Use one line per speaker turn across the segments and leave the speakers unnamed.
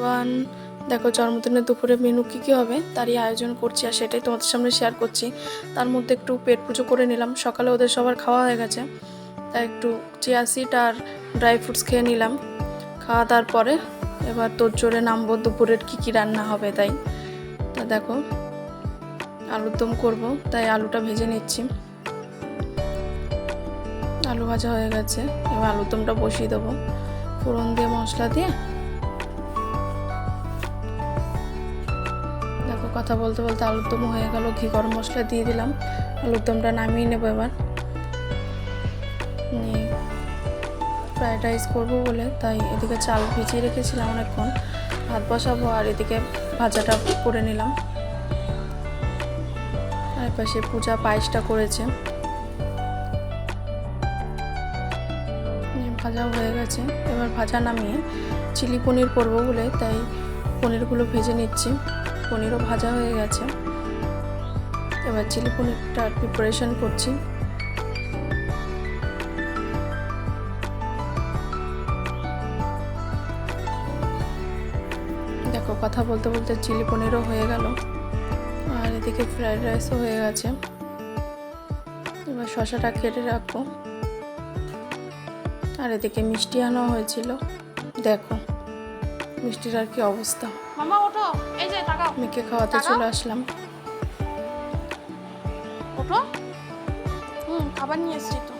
One দেখো, জন্মদিনের দুপুরে মেনু কী কী হবে? তারই আয়োজন করছি আর সেটাই তোমাদের সামনে শেয়ার করছি। তার মধ্যে একটু পেট পুজো করে নিলাম। সকালে ওদের সবার খাওয়া হয়ে গেছে। তাই একটু চিয়া সিড আর ড্রাই ফ্রুটস খেয়ে নিলাম। খাওয়া দাওয়ার পরে এবার তোর জোরে নামবো দুপুরের কী কী রান্না হবে তাই। তা দেখো, আলুর দম করব, তাই আলুটা ভেজে নিচ্ছি। আলু ভাজা হয়ে গেছে। এবার আলুর দমটা বসিয়ে দেবো। ফোড়ন দিয়ে মশলা দিয়ে কথা বলতে বলতে আলুর দম হয়ে গেল, ঘি গরম মশলা দিয়ে দিলাম। আলুর দমটা নামিয়ে নেব এবার। নিয়ে ফ্রায়েড রাইস করব বলে, তাই এদিকে চাল ভিজিয়ে রেখেছিলাম অনেকক্ষণ। ভাত বসাবো আর এদিকে ভাজাটা করে নিলাম। আর পাশে পূজা পায়েসটা করেছে। ভাজা হয়ে গেছে। এবার ভাজা নামিয়ে চিলি পনির করব বলে, তাই পনিরগুলো ভেজে নিচ্ছি। পনিরও ভাজা হয়ে গেছে। এবার চিলি পনিরটা প্রিপারেশন করছি। দেখো, কথা বলতে বলতে চিলি পনিরও হয়ে গেল। আর এদিকে ফ্রাইড রাইসও হয়ে গেছে। এবার শশাটা কেটে রাখব। আর এদিকে মিষ্টি আনা হয়েছিল। দেখো মিষ্টির আর কি অবস্থা।
মামা ওঠো। এই যে তাকাও।
মেয়েকে খাওয়াতে চলে আসলাম।
ওঠো। হুম খাবার নিয়ে এসছি তো।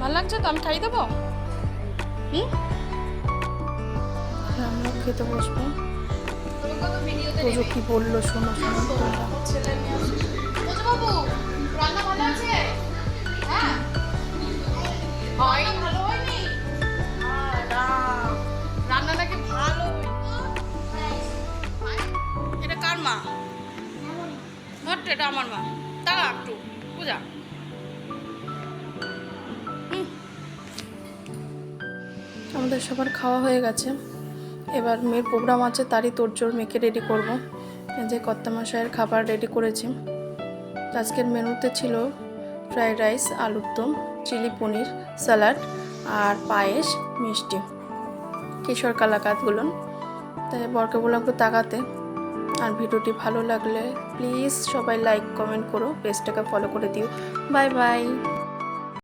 ভালো লাগছে তো? আমি খাইয়ে দেবো? হুম?
আর আমরা খেতে বসবো। কি বলল শোনো শোনো।
বাবু রান্না ভালো আছে? হ্যাঁ হয়? এটা আমার মা। একটু, পূজা।
আমাদের সবার খাওয়া হয়ে গেছে। এবার মেয়ের প্রোগ্রাম আছে, তারই তোরজোর মেয়েকে রেডি করব। যে কর্তা মশাইয়ের খাবার রেডি করেছি। আজকের মেনুতে ছিল ফ্রাইড রাইস, আলুর দম, চিলি পনির, স্যালাড আর পায়েস, মিষ্টি। কিশোর কালাকাতগুলো। তাই বরকে বললাম তাকাতে। আর ভিডিওটি ভালো লাগলে প্লিজ সবাই লাইক, কমেন্ট করো, পেজটাকে ফলো করে দিও। Bye bye.